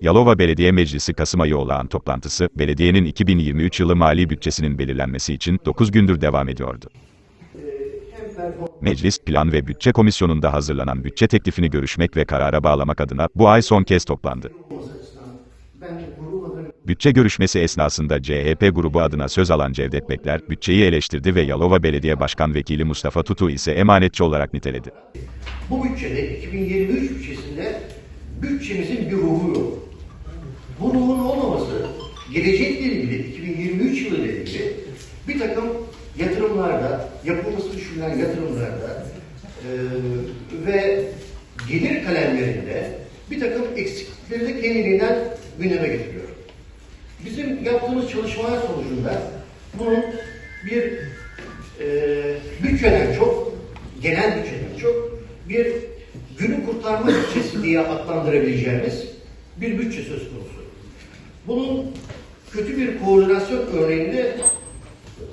Yalova Belediye Meclisi Kasım ayı olağan toplantısı, belediyenin 2023 yılı mali bütçesinin belirlenmesi için 9 gündür devam ediyordu. Meclis, Plan ve Bütçe Komisyonu'nda hazırlanan bütçe teklifini görüşmek ve karara bağlamak adına bu ay son kez toplandı. Bütçe görüşmesi esnasında CHP grubu adına söz alan Cevdet Bekler, bütçeyi eleştirdi ve Yalova Belediye Başkan Vekili Mustafa Tutu ise emanetçi olarak niteledi. Bu bütçede 2023 bütçesinde bütçemizin bir ruhu yok. Bu ruhun olmaması gelecekle ilgili 2023 yılı ile ilgili bir takım yatırımlarda, yapılması düşünülen yatırımlarda eee, ve gelir kalemlerinde bir takım eksiklikleri de kendiliğinden gündeme getiriyor. Bizim yaptığımız çalışmalar sonucunda bunun bir eee bütçeden çok, genel bütçeden çok bir kurtarma bütçesi diye adlandırabileceğimiz bir bütçe söz konusu. Bunun kötü bir koordinasyon örneğinde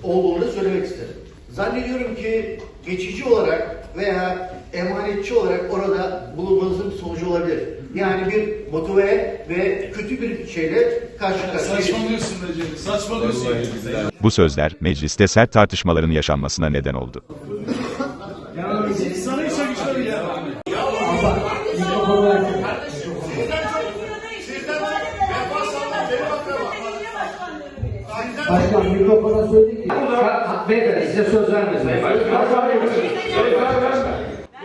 olduğunu söylemek isterim. Zannediyorum ki geçici olarak veya emanetçi olarak orada bulunmanızın sonucu olabilir. Yani bir motive ve kötü bir şeyle karşı karşıyayız. Saçmalıyorsun Cemil, saçmalıyorsun. Bu sözler, mecliste sert tartışmaların yaşanmasına neden oldu. Sana ya. Başkan mikrofona söyledi ki. Beyefendi size söz vermesin.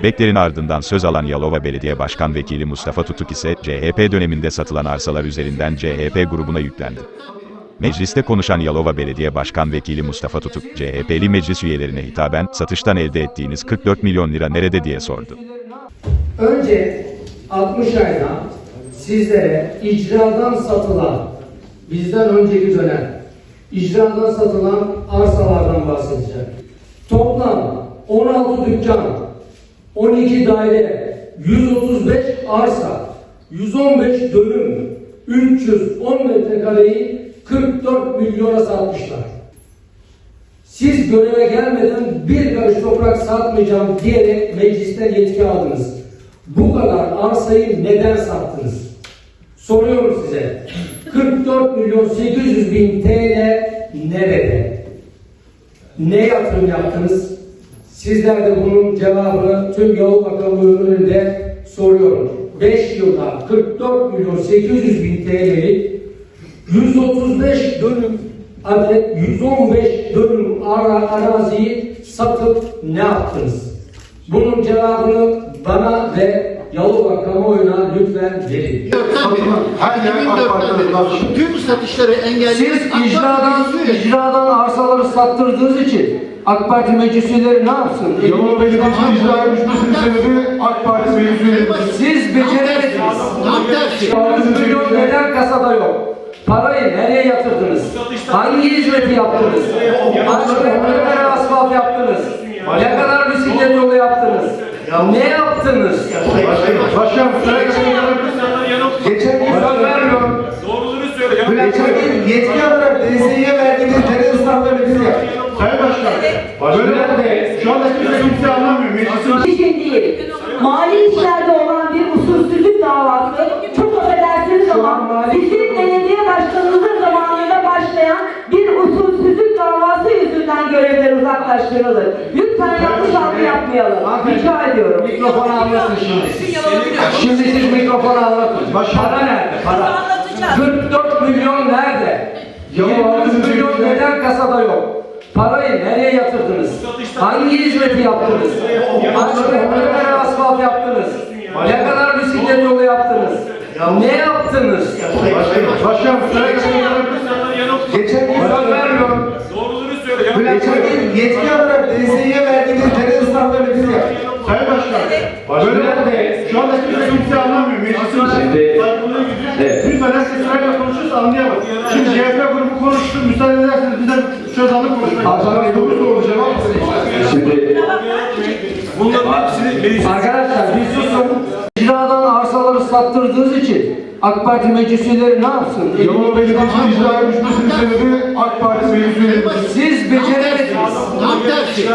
Bekler'in ardından söz alan Yalova Belediye Başkan Vekili Mustafa Tutuk ise CHP döneminde satılan arsalar üzerinden CHP grubuna yüklendi. Mecliste konuşan Yalova Belediye Başkan Vekili Mustafa Tutuk, CHP'li meclis üyelerine hitaben satıştan elde ettiğiniz 44 milyon lira nerede diye sordu. Önce 60 ayda sizlere icradan satılan, bizden önceki dönem icradan satılan arsalardan bahsedeceğim. Toplam 16 dükkan, 12 daire, 135 arsa, 115 dönüm, 310 metrekareyi 44 milyona satmışlar. Siz göreve gelmeden bir karış toprak satmayacağım diyerek meclisten yetki aldınız. Bu kadar arsayı neden sattınız? Soruyorum size. 44 milyon 800 bin TL nerede? Ne yatırım yaptınız? Sizler de bunun cevabını tüm Yavuz Bakanlığı önünde soruyorum. 5 yılda 44 milyon 800 bin TL'lik 135 dönüm adet 115 dönüm ara, araziyi satıp ne yaptınız? Bunun cevabını bana ve Yalova kamuoyuna lütfen verin. Her yer AK Parti'de Tüm satışları engelleyen Siz icradan, icradan arsaları sattırdığınız için AK Parti meclis üyeleri ne yapsın? Yalova Belediyesi'nin icraya düşmesinin sebebi AK Parti meclis üyeleri. Siz beceremediniz. Tam tersi. 100 milyon neden kasada yok? Parayı nereye yatırdınız? Hangi hizmeti yaptınız? Hangi kadar asfalt yaptınız? Ne kadar bisiklet yolu yaptınız? Ne yaptınız? Başkanım, geçen gün söz vermiyorum. Doğruluğunu söyle. Geçen gün yetki alarak DSİ'ye verdiğiniz dere ısraflarını biz yaptık. Sayın Başkan, böyle de şu anda kimse kimse anlamıyor. Meclisin için değil. Mali işlerde olan bir usulsüzlük davası çok affedersiniz ama bizim belediye başkanımızın zamanında başlayan bir usulsüzlük davası yüzünden görevden uzaklaştırılır. Lütfen yanlış algı yapmayalım. Rica ediyorum. Mikrofonu anlatın şimdi. Şimdi siz mikrofonu anlatın. Para nerede? Para. 44 milyon nerede? 23 milyon neden kasada yok? Parayı nereye yatırdınız? Hangi hizmeti yaptınız? Hangi kadar asfalt yaptınız? Ne kadar bisiklet yolu yaptınız? Ne yaptınız? Başkanım, geçen gün söz vermiyorum. Doğruluğunu söyle ya. Geçen gün yetki alarak DSİ'ye verdiğiniz dere ısraflarını biz yaptık. Sayın Başkan, böyle de şu anda kimse kimse anlamıyor. Meclisin saygınlığı gücü. Lütfen herkes sırayla konuşursa anlayamaz. Şimdi CHP grubu konuştu. Müsaade ederseniz biz de söz alıp konuşmayız. Hasan soru soru cevap Bunların hepsini meclis Arkadaşlar bir susun. İcradan arsaları sattırdığınız için AK Parti meclis üyeleri ne yapsın? Yalova Belediyesi'nin icraya düşmesinin sebebi AK Parti meclis üyeleri. Siz beceremediniz. Tam tersi.